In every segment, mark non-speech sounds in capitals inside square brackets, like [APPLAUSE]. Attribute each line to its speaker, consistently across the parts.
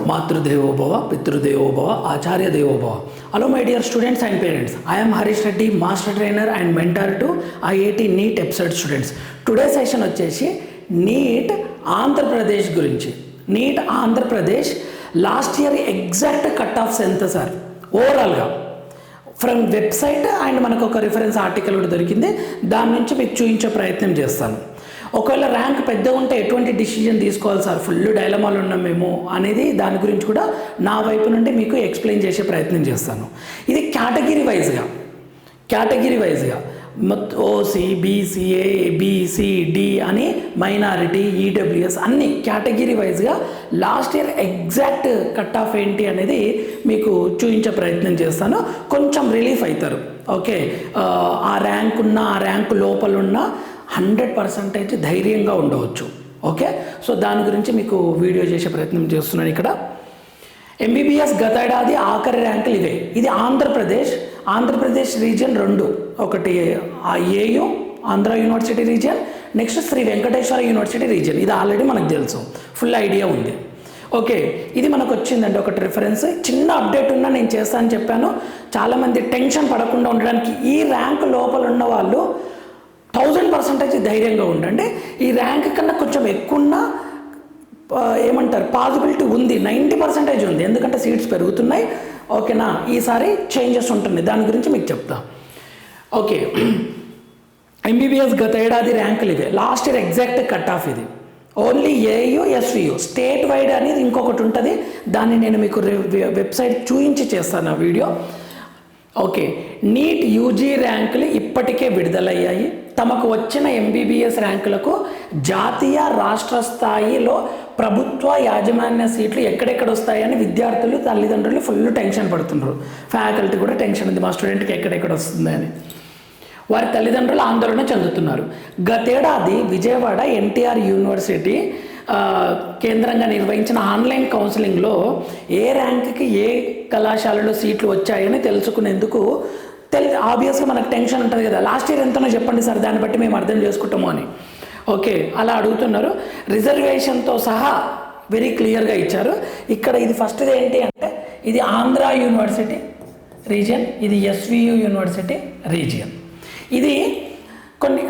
Speaker 1: మాతృదేవోభవ పితృదేవోభవ ఆచార్య దేవోభవ hello my dear students and parents I'm Harish Reddy master trainer and mentor to IIT NEET episode students today session వచ్చేసి NEET Andhra Pradesh గురించి. NEET Andhra Pradesh last year exact cut offs ఎంత sir ఓవరాల్గా from website and మనకు ఒక reference article కూడా దొరికింది. దాని నుంచి మీకు చూపించే ప్రయత్నం చేస్తాను. ఒకవేళ ర్యాంక్ పెద్దగా ఉంటే ఎటువంటి డిసిజన్ తీసుకోవాలి సార్ ఫుల్ డైలమాలు ఉన్నాం మేము అనేది దాని గురించి కూడా నా వైపు నుండి మీకు ఎక్స్ప్లెయిన్ చేసే ప్రయత్నం చేస్తాను. ఇది కేటగిరీ వైజ్గా కేటగిరీ వైజ్గా ఓసీ బీసీఏ బీసీడి అని మైనారిటీ ఈడబ్ల్యూఎస్ అన్ని కేటగిరీ వైజ్గా last year exact cut off ఏంటి అనేది మీకు చూపించే ప్రయత్నం చేస్తాను. కొంచెం రిలీఫ్ అవుతారు. ఓకే ఆ, ర్యాంక్ ఉన్న ఆ ర్యాంక్ లోపల హండ్రెడ్ పర్సంటేజ్ ధైర్యంగా ఉండవచ్చు. ఓకే? సో దాని గురించి మీకు వీడియో చేసే ప్రయత్నం చేస్తున్నాను ఇక్కడ. ఎంబీబీఎస్ గత ఏడాది ఆఖరి ర్యాంకులు ఇవే. ఇది ఆంధ్రప్రదేశ్. ఆంధ్రప్రదేశ్ రీజియన్ రెండు. ఒకటి AU Andhra university region. Next Shri Venkateswara university region. ఇది ఆల్రెడీ మనకు తెలుసు. ఫుల్ ఐడియా ఉంది. ఓకే? ఇది మనకు వచ్చిందండి ఒకటి రిఫరెన్స్ చిన్న అప్డేట్ ఉన్నా నేను చేస్తానని చెప్పాను. చాలామంది టెన్షన్ పడకుండా ఉండడానికి ఈ ర్యాంక్ లోపల ఉన్న వాళ్ళు థౌజండ్ పర్సెంటేజ్ ధైర్యంగా ఉండండి ఈ ర్యాంక్ కన్నా కొంచెం ఎక్కువ ఏమంటారు పాసిబిలిటీ ఉంది నైంటీ పర్సెంటేజ్ ఉంది. ఎందుకంటే సీట్స్ పెరుగుతున్నాయి. ఓకేనా ఈసారి చేంజెస్ ఉంటుంది. దాని గురించి మీకు చెప్తా. ఓకే ఎంబీబీఎస్ [CLEARS THROAT] గత ఏడాది ర్యాంకులు ఇవే. Last year exact cut off ఇది. Only AU SVU state wide అనేది ఇంకొకటి ఉంటుంది. దాన్ని నేను మీకు వెబ్సైట్ చూయించి చేస్తాను ఆ వీడియో. ఓకే నీట్ యూజీ ర్యాంకులు ఇప్పటికే విడుదలయ్యాయి. తమకు వచ్చిన ఎంబీబీఎస్ ర్యాంకులకు జాతీయ రాష్ట్ర స్థాయిలో ప్రభుత్వ యాజమాన్య సీట్లు ఎక్కడెక్కడ వస్తాయని విద్యార్థులు తల్లిదండ్రులు ఫుల్ టెన్షన్ పడుతున్నారు. ఫ్యాకల్టీ కూడా టెన్షన్ ఉంది. మా స్టూడెంట్కి ఎక్కడెక్కడ వస్తుంది అని వారి తల్లిదండ్రులు ఆందోళన చెందుతున్నారు. గతేడాది విజయవాడ ఎన్టీఆర్ యూనివర్సిటీ కేంద్రంగా నిర్వహించిన ఆన్లైన్ కౌన్సిలింగ్లో ఏ ర్యాంక్కి ఏ కళాశాలలో సీట్లు వచ్చాయని తెలుసుకునేందుకు తెలియదు ఆబ్వియస్గా మనకు టెన్షన్ ఉంటుంది కదా. లాస్ట్ ఇయర్ ఎంతనో చెప్పండి సార్ దాన్ని బట్టి మేము అర్థం చేసుకుంటాము అని. ఓకే అలా అడుగుతున్నారు. రిజర్వేషన్తో సహా వెరీ క్లియర్గా ఇచ్చారు. ఇక్కడ ఇది ఫస్ట్ది ఏంటి అంటే ఇది ఆంధ్ర యూనివర్సిటీ రీజియన్ ఇది ఎస్వియు యూనివర్సిటీ రీజియన్ ఇది కొన్ని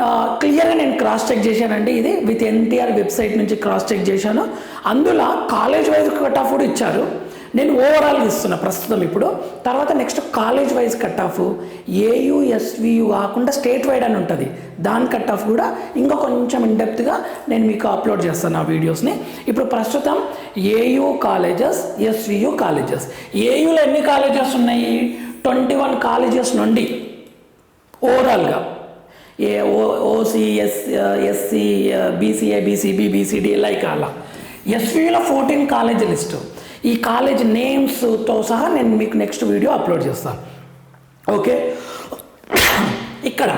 Speaker 1: క్లియర్గా నేను క్రాస్ చెక్ చేశానండి. ఇది విత్ ఎన్టీఆర్ వెబ్సైట్ నుంచి క్రాస్ చెక్ చేశాను. అందులో కాలేజ్ వైజ్ కట్ ఆఫ్ కూడా ఇచ్చారు. నేను ఓవరాల్గా ఇస్తున్నా ప్రస్తుతం ఇప్పుడు. తర్వాత next college wise cut off AU SVU కాకుండా స్టేట్ వైడ్ అని ఉంటుంది. దాని కట్ ఆఫ్ కూడా ఇంకా కొంచెం ఇన్డెప్త్గా నేను మీకు అప్లోడ్ చేస్తాను ఆ వీడియోస్ని ఇప్పుడు ప్రస్తుతం ఏయు కాలేజెస్ ఎస్వియు కాలేజెస్ ఏయులో ఎన్ని కాలేజెస్ ఉన్నాయి? ట్వంటీ వన్ కాలేజెస్ నుండి ఓవరాల్గా A O OC S SC BCA BCB BCD like అలా. ఎస్వీలో ఫోర్టీన్ కాలేజ్ లిస్టు. ఈ కాలేజ్ నేమ్స్తో సహా నేను మీకు నెక్స్ట్ వీడియో అప్లోడ్ చేస్తాను ఓకే ఇక్కడ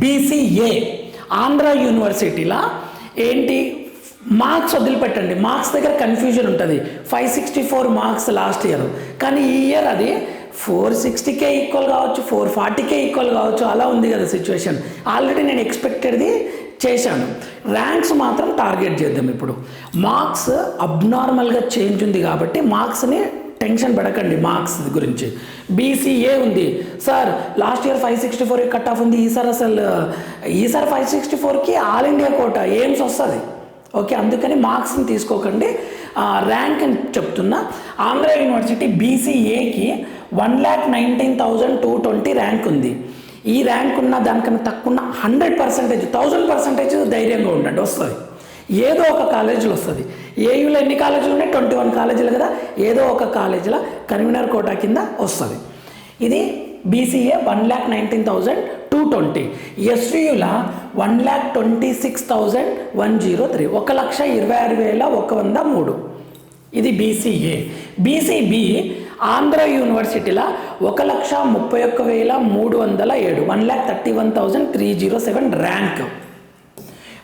Speaker 1: బీసీఏ ఆంధ్ర యూనివర్సిటీలో ఏంటి? మార్క్స్ వదిలిపెట్టండి. మార్క్స్ దగ్గర కన్ఫ్యూజన్ ఉంటుంది. Five sixty four marks last year కానీ ఈ ఇయర్ అది ఫోర్ సిక్స్టీకే ఈక్వల్ కావచ్చు ఫోర్ ఫార్టీకే ఈక్వల్ కావచ్చు అలా ఉంది కదా సిచ్యువేషన్ ఆల్రెడీ నేను ఎక్స్పెక్టెడ్ది చేశాను. ర్యాంక్స్ మాత్రం టార్గెట్ చేద్దాం ఇప్పుడు. మార్క్స్ అబ్నార్మల్గా చేంజ్ ఉంది కాబట్టి మార్క్స్ని టెన్షన్ పడకండి మార్క్స్ గురించి. బీసీఏ ఉంది. Sir last year five sixty four cut off ఉంది. ఈసారి అసలు ఈసారి ఫైవ్ సిక్స్టీ ఫోర్కి ఆల్ ఇండియా కోట ఎయిమ్స్ వస్తుంది. ఓకే అందుకని మార్క్స్ని తీసుకోకండి. ర్యాంక్ అని చెప్తున్నా. Andhra university బీసీఏకి one lakh nineteen thousand two twenty rank ఉంది. ఈ ర్యాంక్ ఉన్న దానికన్నా తక్కువ ఉన్న హండ్రెడ్ పర్సెంటేజ్ థౌజండ్ పర్సెంటేజ్ ధైర్యంగా ఉండండి వస్తుంది. ఏదో ఒక కాలేజీలో వస్తుంది. ఏయూలో ఎన్ని కాలేజీలు ఉన్నాయి? ట్వంటీ వన్ కాలేజీలు కదా? ఏదో ఒక కాలేజీలో కన్వీనర్ కోటా కింద వస్తుంది. ఇది BCA one lakh nineteen thousand two twenty ఎస్వియుల one lakh twenty six thousand one zero three ఒక లక్ష ఇరవై ఆరు వేల ఒక వంద మూడు. ఇది బీసీఏ బీసీబీ ఆంధ్ర యూనివర్సిటీలో ఒక లక్ష ముప్పై ఒక్క వేల మూడు వందల ఏడు one lakh thirty one thousand three zero seven rank.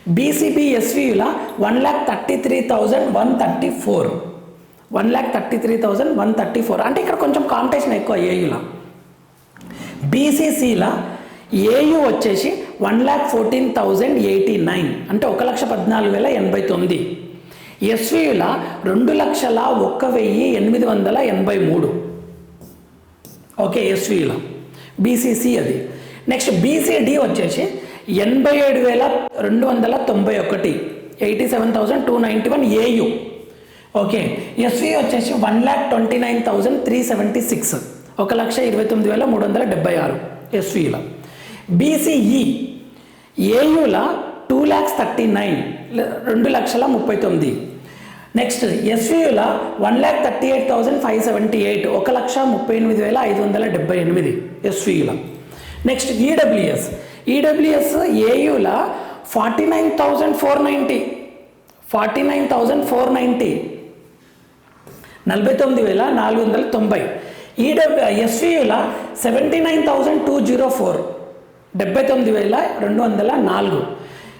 Speaker 1: BCB ఎస్వీయుల one lakh thirty three thousand one thirty four. One lakh thirty three thousand one thirty four. అంటే ఇక్కడ కొంచెం కాంపిటీషన్ ఎక్కువ ఏయుల. బీసీసీల ఏయు వచ్చేసి one lakh fourteen thousand eighty nine. అంటే ఒక లక్ష పద్నాలుగు వేల ఎనభై తొమ్మిది. ఎస్వీల రెండు లక్షల ఒక్క వెయ్యి ఎనిమిది వందల ఎనభై మూడు. ఓకే ఎస్వీల బీసీసీ అది. నెక్స్ట్ బీసీడి వచ్చేసి ఎనభై ఏడు వేల రెండు వందల తొంభై ఒకటి eighty seven thousand two ninety one AU. Okay SV వచ్చేసి one lakh twenty nine thousand three seventy six ఒక లక్ష ఇరవై తొమ్మిది వేల మూడు వందల డెబ్బై ఆరు ఎస్వీల బీసీఈ ఏయుల టూ ల్యాక్స్ థర్టీ నైన్ రెండు లక్షల ముప్పై తొమ్మిది next ఎస్వీయుల one lakh thirty eight thousand five seventy eight ఒక లక్ష ముప్పై ఎనిమిది వేల ఐదు వందల డెబ్బై ఎనిమిది ఎస్వీయుల next EWS EWS ఏయుల forty nine thousand four ninety forty nine thousand four ninety నలభై తొమ్మిది వేల నాలుగు వందల తొంభై. EW ఎస్వీయుల seventy nine thousand two zero four డెబ్బై తొమ్మిది వేల రెండు వందల నాలుగు.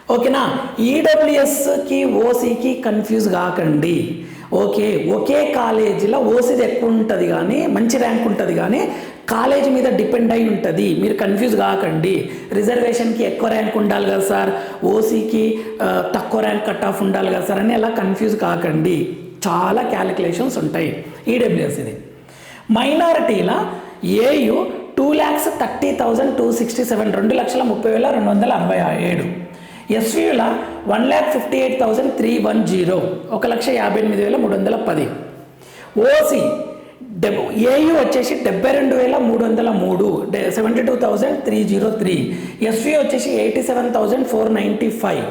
Speaker 1: ఓకేనా? ఈడబ్ల్యూఎస్కి ఓసీకి కన్ఫ్యూజ్ కాకండి. ఓకే ఒకే కాలేజీలో ఓసీది ఎక్కువ ఉంటుంది కానీ మంచి ర్యాంక్ ఉంటుంది కానీ కాలేజ్ మీద డిపెండ్ అయి ఉంటుంది. మీరు కన్ఫ్యూజ్ కాకండి. రిజర్వేషన్కి ఎక్కువ ర్యాంక్ ఉండాలి కదా సార్? ఓసీకి తక్కువ ర్యాంక్ కట్ ఆఫ్ ఉండాలి కదా సార్? అని అలా కన్ఫ్యూజ్ కాకండి. చాలా క్యాలిక్యులేషన్స్ ఉంటాయి ఈడబ్ల్యూఎస్ ఇది. మైనారిటీల AU two lakhs thirty thousand two sixty seven రెండు లక్షల ముప్పై వేల రెండు వందల అరవై ఏడు. ఎస్వీల one lakh fifty eight thousand three one zero ఒక లక్ష యాభై ఎనిమిది వేల మూడు వందల పది. ఓసీ డెబ్ ఏయు వచ్చేసి డెబ్బై రెండు వేల మూడు వందల మూడు seventy two thousand three zero three. SV వచ్చేసి eighty seven thousand four ninety five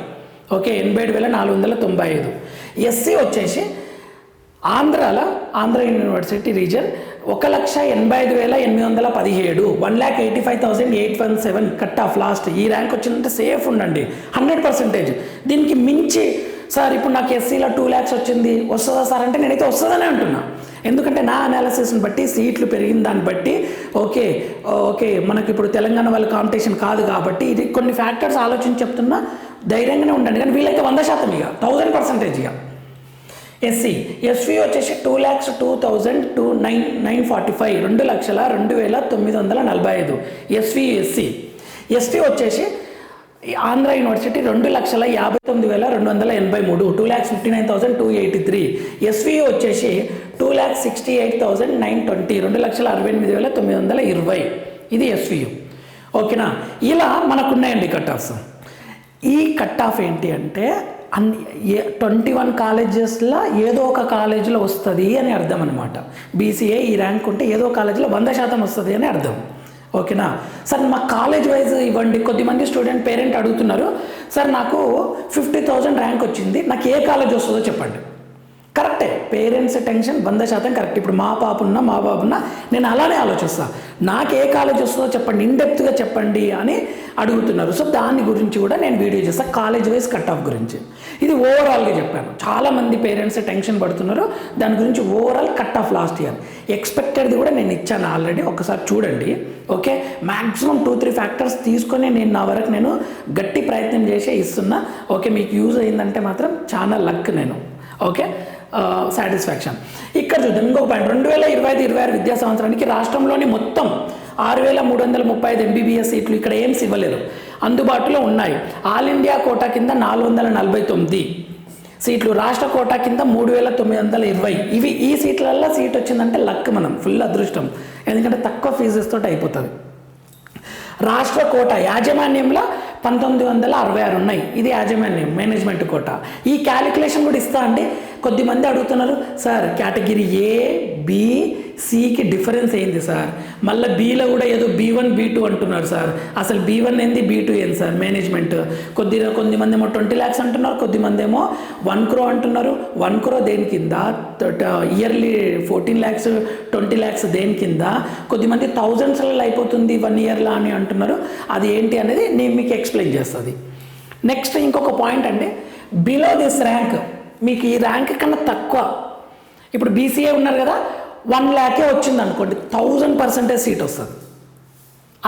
Speaker 1: okay ఎనభై ఏడు వేల నాలుగు వందల తొంభై ఐదు. ఎస్సీ వచ్చేసి ఆంధ్రాల ఆంధ్ర యూనివర్సిటీ రీజన్ ఒక లక్ష ఎనభై ఐదు వేల ఎనిమిది వందల పదిహేడు. One lakh eighty five thousand eight one seven cut off last ఈ ర్యాంక్ వచ్చిందంటే సేఫ్ ఉండండి. హండ్రెడ్ పర్సెంటేజ్ దీనికి మించి సార్ ఇప్పుడు నాకు ఎస్సీలో టూ ల్యాక్స్ వచ్చింది. వస్తుందా సార్ అంటే నేనైతే వస్తుందనే అంటున్నా. ఎందుకంటే నా అనాలిసిస్ని బట్టి సీట్లు పెరిగిన దాన్ని బట్టి ఓకే ఓకే మనకి ఇప్పుడు తెలంగాణ వాళ్ళ కాంపిటీషన్ కాదు కాబట్టి ఇది కొన్ని ఫ్యాక్టర్స్ ఆలోచించి చెప్తున్నా ధైర్యంగానే ఉండండి. కానీ వీళ్ళైతే వంద శాతం ఇక. థౌజండ్ పర్సెంటేజ్ ఇక. ఎస్సీ ఎస్వి వచ్చేసి two lakhs two thousand two nine nine forty five రెండు లక్షల రెండు వేల తొమ్మిది వందల నలభై ఐదు. ఎస్వి ఎస్సీ ఎస్టీ వచ్చేసి ఆంధ్ర యూనివర్సిటీ రెండు లక్షల యాభై తొమ్మిది వేల రెండు వందల ఎనభై మూడు. Two lakhs fifty nine thousand two eighty three SV వచ్చేసి two lakhs sixty eight thousand nine twenty రెండు లక్షల అరవై ఎనిమిది వేల తొమ్మిది వందల ఇరవై. ఇది ఎస్వియు ఓకేనా ఇలా మనకున్నాయండి కట్ ఆఫ్స్. ఈ కట్ ఆఫ్ ఏంటి అంటే అన్ని ఏ ట్వంటీ వన్ కాలేజెస్లో ఏదో ఒక కాలేజీలో వస్తుంది అని అర్థం అనమాట బీసీఏ ఈ ర్యాంక్ ఉంటే ఏదో కాలేజీలో వంద శాతం వస్తుంది అని అర్థం. ఓకేనా? సార్ మా కాలేజ్ వైజ్ ఇవ్వండి. కొద్దిమంది స్టూడెంట్ పేరెంట్ అడుగుతున్నారు. సార్ నాకు ఫిఫ్టీ థౌజండ్ ర్యాంక్ వచ్చింది. నాకు ఏ కాలేజ్ వస్తుందో చెప్పండి. కరెక్టే. పేరెంట్స్ టెన్షన్ వంద శాతం కరెక్ట్. ఇప్పుడు మా పాప ఉన్నా మా బాబు ఉన్నా నేను అలానే ఆలోచిస్తాను నాకు ఏ కాలేజ్ వస్తుందో చెప్పండి ఇన్డెప్త్గా చెప్పండి అని అడుగుతున్నారు. సో దాని గురించి కూడా నేను వీడియో చేస్తాను కాలేజ్ వైజ్ కట్ ఆఫ్ గురించి. ఇది ఓవరాల్గా చెప్పాను. చాలామంది పేరెంట్స్ టెన్షన్ పడుతున్నారు. దాని గురించి overall cut off last year. ఎక్స్పెక్టెడ్ది కూడా నేను ఇచ్చాను ఆల్రెడీ. ఒకసారి చూడండి. Okay? Maximum two three factors తీసుకొని నేను నా వరకు నేను గట్టి ప్రయత్నం చేసే ఇస్తున్నా. ఓకే? మీకు యూజ్ అయిందంటే మాత్రం చాలా లక్ నేను. ఓకే? సాటిస్ఫాక్షన్ ఇక్కడ చూద్దాం ఇంకొక పాయింట్ రెండు వేల ఇరవై ఐదు ఇరవై ఆరు విద్యా సంవత్సరానికి రాష్ట్రంలోని మొత్తం ఆరు వేల మూడు వందల ముప్పై ఐదు ఎంబీబీఎస్ సీట్లు ఇక్కడ ఏమ్స్ ఇవ్వలేదు అందుబాటులో ఉన్నాయి. ఆల్ ఇండియా కోటా కింద నాలుగు వందల నలభై తొమ్మిది. సీట్లు రాష్ట్ర కోటా కింద మూడు వేల తొమ్మిది వందల ఇరవై. ఇవి ఈ సీట్లల్లో సీట్ వచ్చిందంటే లక్ మనం ఫుల్ అదృష్టం. ఎందుకంటే తక్కువ ఫీజెస్తో అయిపోతుంది. రాష్ట్ర కోట యాజమాన్యంలో పంతొమ్మిది వందల అరవై ఆరు ఉన్నాయి. ఇది యాజమాన్యం మేనేజ్మెంట్ కోట. ఈ క్యాలిక్యులేషన్ కూడా ఇస్తా అండి కొద్దిమంది అడుగుతున్నారు సార్ కేటగిరీ ఏ బి సికి డిఫరెన్స్ ఏంది సార్? మళ్ళీ బీలో కూడా ఏదో బీ వన్ బీ టూ అంటున్నారు సార్. అసలు బీ వన్ ఏంది బీ టూ ఏంది సార్? మేనేజ్మెంట్. కొద్ది కొద్దిమంది ఏమో ట్వంటీ ల్యాక్స్ అంటున్నారు కొద్దిమంది ఏమో వన్ క్రో అంటున్నారు. వన్ క్రో దేని కింద? Yearly fourteen lakhs twenty lakhs దేని కింద? కొద్దిమంది థౌజండ్స్లలో అయిపోతుంది వన్ ఇయర్లో అని అంటున్నారు. అది ఏంటి అనేది నేను మీకు ఎక్స్ప్లెయిన్ చేస్తుంది. నెక్స్ట్ ఇంకొక పాయింట్ అంటే బిలో దిస్ ర్యాంక్ మీకు ఈ ర్యాంక్ కన్నా తక్కువ. ఇప్పుడు బీసీఏ ఉన్నారు కదా వన్ ల్యాకే వచ్చింది అనుకోండి థౌజండ్ పర్సెంటేజ్ సీట్ వస్తుంది.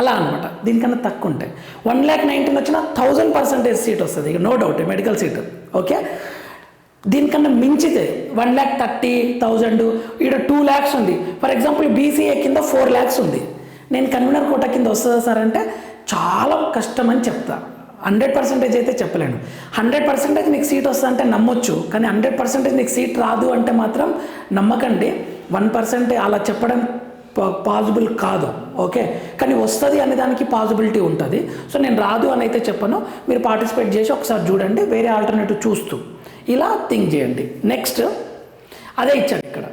Speaker 1: అలా అనమాట దీనికన్నా తక్కువ ఉంటాయి. వన్ ల్యాక్ నైన్టీన్ వచ్చిన థౌజండ్ పర్సెంటేజ్ సీట్ వస్తుంది. ఇక no doubt medical seat okay దీనికన్నా మించితే వన్ ల్యాక్ థర్టీ థౌజండ్ ఇక్కడ టూ ల్యాక్స్ ఉంది. ఫర్ ఎగ్జాంపుల్ బీసీఏ కింద ఫోర్ ల్యాక్స్ ఉంది. నేను కన్వీనర్ కోట కింద వస్తుందా సార్ అంటే చాలా కష్టం అని హండ్రెడ్ పర్సెంటేజ్ అయితే చెప్పలేను. హండ్రెడ్ పర్సెంటేజ్ నీకు సీట్ వస్తుందంటే నమ్మొచ్చు కానీ హండ్రెడ్ పర్సెంటేజ్ నీకు సీట్ రాదు అంటే మాత్రం నమ్మకండి. వన్ పర్సెంట్ అలా చెప్పడం పాసిబుల్ కాదు. ఓకే? కానీ వస్తుంది అనే దానికి పాసిబిలిటీ ఉంటుంది. సో నేను రాదు అని అయితే చెప్పను. మీరు పార్టిసిపేట్ చేసి ఒకసారి చూడండి వేరే ఆల్టర్నేటివ్ చూస్తూ. ఇలా థింక్ చేయండి. నెక్స్ట్ అదే ఇచ్చాడు ఇక్కడ.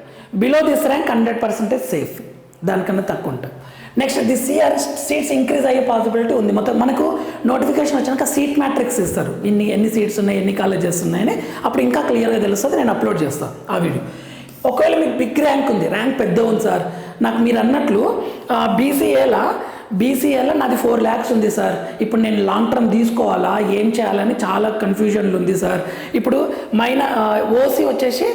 Speaker 1: Below this rank hundred percentage safe. దానికన్నా తక్కువ ఉంటుంది. Next this year seats increase అయ్యే పాసిబిలిటీ ఉంది. మొత్తం మనకు నోటిఫికేషన్ వచ్చినాక సీట్ మ్యాట్రిక్స్ ఇస్తారు. ఇన్ని ఎన్ని సీట్స్ ఉన్నాయి ఎన్ని కాలేజెస్ ఉన్నాయని. అప్పుడు ఇంకా క్లియర్గా తెలుస్తుంది నేను అప్లోడ్ చేస్తాను ఆ వీడియో ఒకవేళ మీకు బిగ్ ర్యాంక్ ఉంది ర్యాంక్ పెద్ద ఉంది సార్. నాకు మీరు అన్నట్లు బీసీఏలా బీసీఏలో నాది ఫోర్ ల్యాక్స్ ఉంది సార్. ఇప్పుడు నేను లాంగ్ టర్మ్ తీసుకోవాలా ఏం చేయాలని చాలా కన్ఫ్యూజన్లు ఉంది సార్. ఇప్పుడు మైనా ఓసీ వచ్చేసి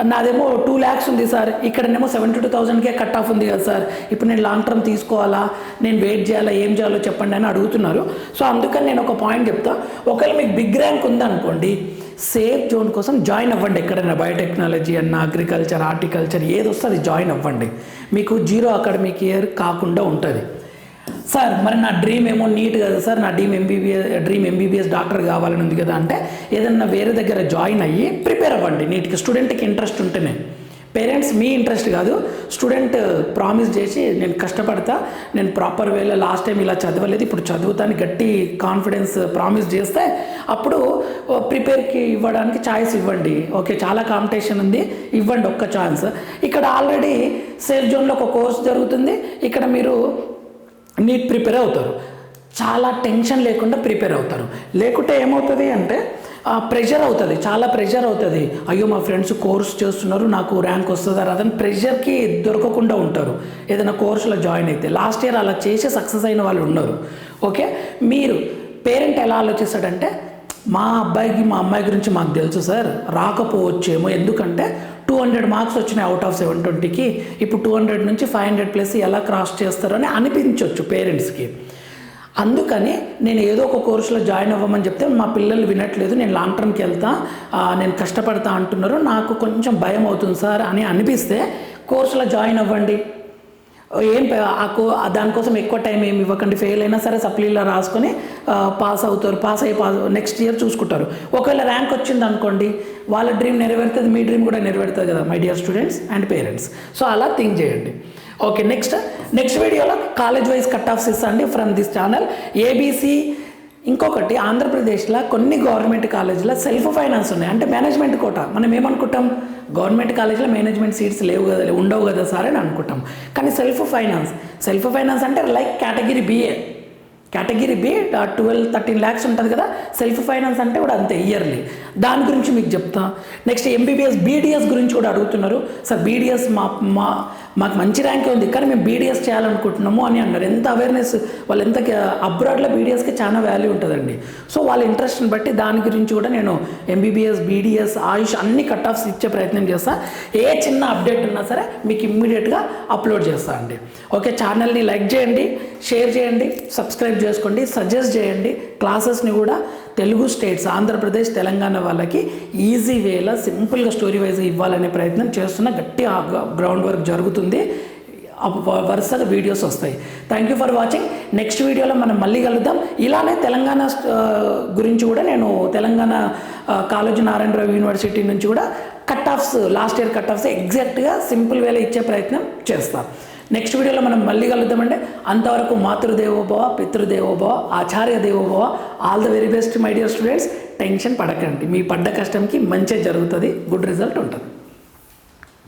Speaker 1: నాదేమో టూ ల్యాక్స్ ఉంది సార్. ఇక్కడనేమో సెవెంటీ టూ థౌసండ్కే కట్ ఆఫ్ ఉంది కదా సార్. ఇప్పుడు నేను లాంగ్ టర్మ్ తీసుకోవాలా? నేను వెయిట్ చేయాలా? ఏం చేయాలో చెప్పండి అని అడుగుతున్నారు. సో అందుకని నేను ఒక పాయింట్ చెప్తా. ఒకవేళ మీకు బిగ్ ర్యాంక్ ఉందనుకోండి సేఫ్ జోన్ కోసం జాయిన్ అవ్వండి ఎక్కడైనా. బయోటెక్నాలజీ అన్న అగ్రికల్చర్ హార్టికల్చర్ ఏది వస్తే అది జాయిన్ అవ్వండి. మీకు జీరో అకాడమిక్ ఇయర్ కాకుండా ఉంటుంది. సార్ మరి నా డ్రీమ్ ఏమో నీట్ కదా సార్ నా dream MBBS dream MBBS doctor కావాలని ఉంది కదా అంటే ఏదన్నా వేరే దగ్గర జాయిన్ అయ్యి ప్రిపేర్ అవ్వండి. నీట్కి స్టూడెంట్కి ఇంట్రెస్ట్ ఉంటేనే. పేరెంట్స్ మీ ఇంట్రెస్ట్ కాదు. స్టూడెంట్ ప్రామిస్ చేసి నేను కష్టపడతా నేను ప్రాపర్ వేలో లాస్ట్ టైం ఇలా చదవలేదు ఇప్పుడు చదువుతాను గట్టి కాన్ఫిడెన్స్ ప్రామిస్ చేస్తే అప్పుడు ప్రిపేర్కి ఇవ్వడానికి ఛాయిస్ ఇవ్వండి. ఓకే చాలా కాంపిటీషన్ ఉంది. ఇవ్వండి ఒక్క ఛాన్స్. ఇక్కడ ఆల్రెడీ సేఫ్ జోన్లో ఒక కోర్స్ జరుగుతుంది. ఇక్కడ మీరు నీట్ ప్రిపేర్ అవుతారు. చాలా టెన్షన్ లేకుండా ప్రిపేర్ అవుతారు. లేకుంటే ఏమవుతుంది అంటే ప్రెషర్ అవుతుంది. చాలా ప్రెషర్ అవుతుంది. అయ్యో మా ఫ్రెండ్స్ కోర్స్ చేస్తున్నారు నాకు ర్యాంక్ వస్తుందా రాదని ప్రెషర్కి దొరకకుండా ఉంటారు. ఏదైనా కోర్సులో జాయిన్ అయితే. లాస్ట్ ఇయర్ అలా చేసి సక్సెస్ అయిన వాళ్ళు ఉన్నారు. ఓకే? మీరు పేరెంట్ ఎలా ఆలోచిస్తాడంటే మా అబ్బాయికి మా అమ్మాయి గురించి మాకు తెలుసు సార్. రాకపోవచ్చేమో. ఎందుకంటే టూ హండ్రెడ్ మార్క్స్ వచ్చినాయి అవుట్ ఆఫ్ సెవెన్ ట్వంటీకి ఇప్పుడు టూ హండ్రెడ్ నుంచి ఫైవ్ హండ్రెడ్ ప్లస్ ఎలా క్రాస్ చేస్తారో అని అనిపించవచ్చు పేరెంట్స్కి అందుకని నేను ఏదో ఒక కోర్సులో జాయిన్ అవ్వమని చెప్తే మా పిల్లలు వినట్లేదు నేను లాంగ్ టర్మ్కి వెళ్తా నేను కష్టపడతా అంటున్నారు. నాకు కొంచెం భయం అవుతుంది సార్ అని అనిపిస్తే కోర్సులో జాయిన్ అవ్వండి. ఏం ఆ కో దానికోసం ఎక్కువ టైం ఏమి ఇవ్వకండి. ఫెయిల్ అయినా సరే సప్లీలో రాసుకొని పాస్ అవుతారు. పాస్ అయ్యి పాస్ నెక్స్ట్ ఇయర్ చూసుకుంటారు. ఒకవేళ ర్యాంక్ వచ్చింది అనుకోండి వాళ్ళ డ్రీమ్ నెరవేరుతుంది మీ డ్రీమ్ కూడా నెరవేరుతుంది కదా my dear students and parents so అలా థింక్ చేయండి. ఓకే నెక్స్ట్ నెక్స్ట్ వీడియోలో కాలేజ్ వైజ్ కట్ ఆఫ్స్ ఇస్తాండి ఫ్రమ్ దిస్ ఛానల్ ఏబీసీ ఇంకొకటి ఆంధ్రప్రదేశ్లో కొన్ని గవర్నమెంట్ కాలేజీలో సెల్ఫ్ ఫైనాన్స్ ఉన్నాయి. అంటే మేనేజ్మెంట్ కోట. మనం ఏమనుకుంటాం? గవర్నమెంట్ కాలేజీలో మేనేజ్మెంట్ సీట్స్ లేవు కదా ఉండవు కదా సార్ అని అనుకుంటాం. కానీ సెల్ఫ్ ఫైనాన్స్ సెల్ఫ్ ఫైనాన్స్ అంటే like category BA category B twelve thirteen lakhs ఉంటుంది కదా సెల్ఫ్ ఫైనాన్స్ అంటే కూడా అంతే ఇయర్లీ. దాని గురించి మీకు చెప్తా. నెక్స్ట్ ఎంబీబీఎస్ బీడీఎస్ గురించి కూడా అడుగుతున్నారు. సార్ బీడీఎస్ మా మా మాకు మంచి ర్యాంకే ఉంది కానీ మేము బీడీఎస్ చేయాలనుకుంటున్నాము అని అన్నారు. ఎంత అవేర్నెస్ వాళ్ళు ఎంత అబ్రాడ్లో బీడీఎస్కి చాలా వాల్యూ ఉంటుందండి. సో వాళ్ళ ఇంట్రెస్ట్ని బట్టి దాని గురించి కూడా నేను ఎంబీబీఎస్ బీడీఎస్ ఆయుష్ అన్ని కట్ ఆఫ్స్ ఇచ్చే ప్రయత్నం చేస్తా. ఏ చిన్న అప్డేట్ ఉన్నా సరే మీకు ఇమ్మీడియట్గా అప్లోడ్ చేస్తా అండి. ఓకే ఛానల్ని లైక్ చేయండి షేర్ చేయండి సబ్స్క్రైబ్ చేసుకోండి. సజెస్ట్ చేయండి. క్లాసెస్ని కూడా తెలుగు స్టేట్స్ ఆంధ్రప్రదేశ్ తెలంగాణ వాళ్ళకి ఈజీ వేలో సింపుల్గా స్టోరీ వైజ్ ఇవ్వాలనే ప్రయత్నం చేస్తున్న గట్టి గ్రౌండ్ వర్క్ జరుగుతుంది. వరుసగా వీడియోస్ వస్తాయి. Thank you for watching next వీడియోలో మనం మళ్ళీ కలుద్దాం. ఇలానే తెలంగాణ గురించి కూడా నేను Telangana college college Narayanarao university నుంచి కూడా cut offs last year cut offs ఎగ్జాక్ట్గా సింపుల్ వేలో ఇచ్చే ప్రయత్నం చేస్తాను నెక్స్ట్ వీడియోలో మనం మళ్ళీ కలుద్దామండి. అంతవరకు మాతృదేవోభవ పితృదేవోభవ ఆచార్య దేవోభవ all the very best my dear students tension పడకండి. మీ పడ్డ కష్టంకి మంచి జరుగుతుంది. గుడ్ రిజల్ట్ ఉంటుంది.